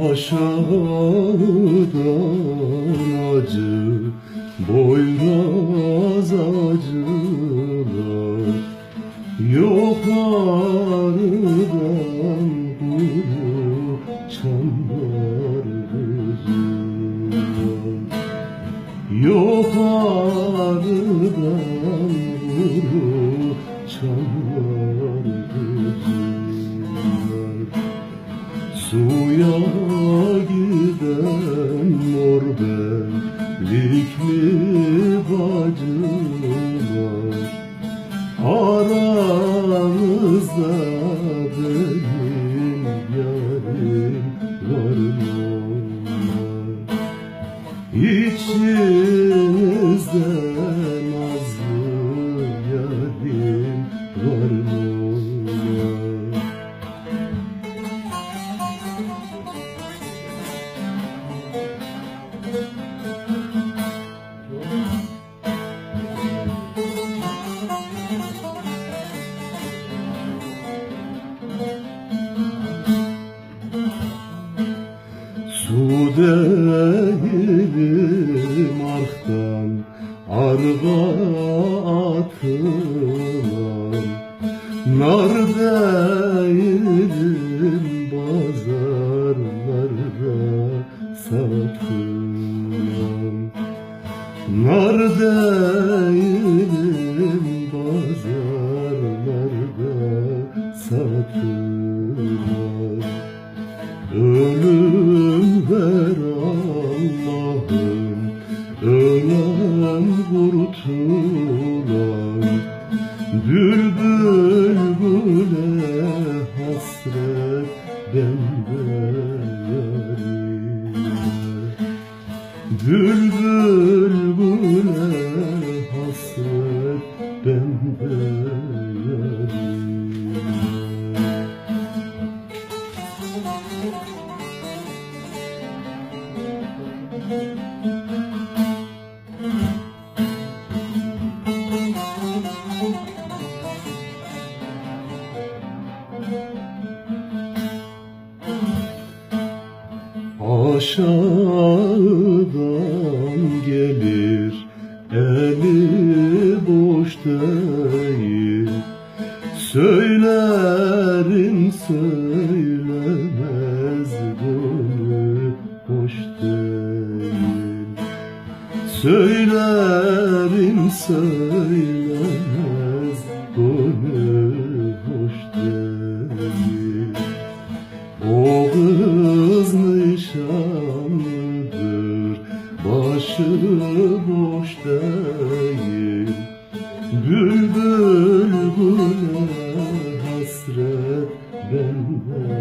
Aşağıdan acı Boyraz acılar. Yukarıdan kuru çamlar gözüyor Yukarıdan kuru çamlar Suya giden mor benlikli bacılar Aranızda benim yarim var mı? İçinizde değilim arktan arga atılan Nar değilim pazarlarda satılan? Nar değilim pazarlarda satılan? Ölüm Ölen kurtulan Bülbül güle hasret bende yarime Bülbül güle hasret bende yarime Aşağıdan gelir eli boş değil. Söylerim söylemez gönlü hoş değil. Söylerim söylemez başı boş değil. Bülbül güle hasret bende